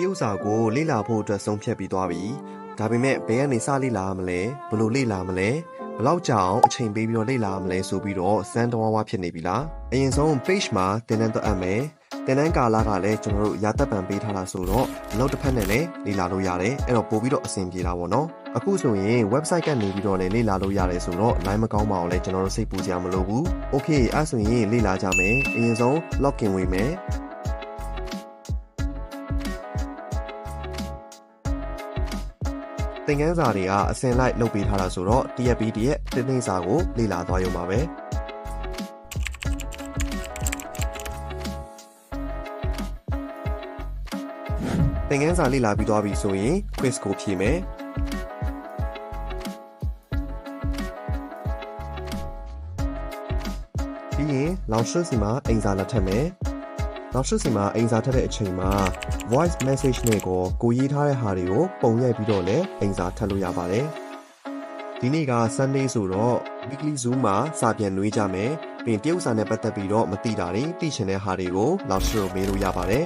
တရုတ်စာကိုလေ့လာဖို့အတွက်ဆုံးဖြတ်ပြီးသွားပြီဒါပေမဲ့ဘယ်ကနေစလေ့လာရမလဲဘယ်လိုလေ့လာမလဲဘယ်လောက်ကြာအောင်အချိန်ပေးပြီးတော့လေ့လာရမလဲဆိုပြီးတော့စမ်းတဝါးဝါဖြစ်နေပြီလားအရင်ဆုံး page မှာတင်တန်းတော့အပ်မယ်တင်တန်းကာလကလည်းကျွန်တော်တို့ရာသက်ပံပေးထားတာဆိုတော့နောက်တစ်ဖက်နဲ့လည်းလေ့လာလို့ရတယ်အဲ့တော့ပို့ပြီးတော့အဆင်ပြေတာပေါ့နော်အခုဆိုရင် website ကနေပြီးတော့လည်းလေ့လာလို့ရတယ်ဆိုတော့ line မကောင်းပါအောင်လဲကျွန်တော်တို့စိတ်ပူစရာမလိုဘူး okay အဲ့ဆိုရင်လေ့လာကြမယ်အရင်ဆုံး login ဝင်မယ် သင်ခန်းစာတွေကအစင်လိုက်လုပ်ပေးထားတာဆိုတော့တရက်ပြီးတရက်တင်းတင်းစာကိုလေ့လာသွားရုံပါပဲသင်ခန်းစာလေ့လာပြီးသွားပြီဆိုရင် quiz ကိုဖြေမယ်ပြီးရင်လောင်ရှုစီမှာအိမ်စာလက်ထပ်မယ် နောက်ရှုစီမှာအိမ်စာထပ်တဲ့အချိန်မှာ voice message နဲ့ကိုကိုရေးထားတဲ့ဟာတွေကိုပုံရိုက်ပြီးတော့လည်းအိမ်စာထပ်လို့ရပါတယ်။ဒီနေ့က Sunday ဆိုတော့ weekly Zoom မှာစာပြန်နှွေးကြမယ်။ပြီးရင်တရုတ်စာနဲ့ပတ်သက်ပြီးတော့မသိတာတွေသိချင်တဲ့ဟာတွေကိုလောက်ရှုမေးလို့ရပါတယ်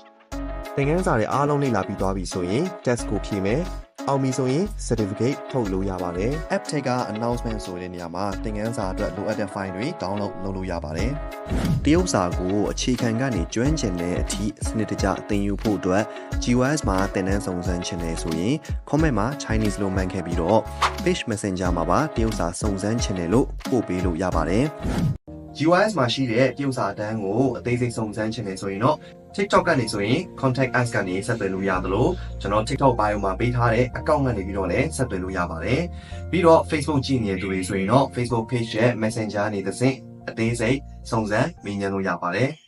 ။သင်ခန်းစာတွေအားလုံးလေ့လာပြီးသွားပြီဆိုရင် test ကိုဖြေမယ်။ အောင်ပြီဆိုရင် certificate ထုတ်လို့ရပါတယ်။ app ထဲက announcement ဆိုတဲ့နေရာမှာသင်ခန်းစာအတွက်လိုအပ်တဲ့ file တွေ download လုပ်လို့ရပါတယ်။တရုတ်စာကိုအခြေခံကနေကျွမ်းကျင်တဲ့အထိစနစ်တကျသင်ယူဖို့အတွက် GWS မှာသင်တန်းစုံစမ်းချင်တယ်ဆိုရင် comment မှာ Chinese လို့မှန်ခဲ့ပြီးတော့ Page Messenger မှာပါတရုတ်စာစုံစမ်းချင်တယ်လို့ပို့ပေးလို့ရပါတယ်။ GWS မှာရှိတဲ့တရုတ်စာတန်းကိုအသေးစိတ်စုံစမ်းချင်တယ်ဆိုရင်တော့ TikTok ကနေဆိုရင် contact us ကနေဆက်သွယ်လို့ရသလိုကျွန်တော် TikTok bio မှာပေးထားတဲ့ account ကနေပြီးတော့လည်းဆက်သွယ်လို့ရပါတယ်။ပြီးတော့ Facebook ကြည့်နေတဲ့သူတွေဆိုရင်တော့ Facebook page ရဲ့ Messenger နေသဖြင့်အသေးစိတ်စုံစမ်းမေးမြန်းလို့ရပါတယ်။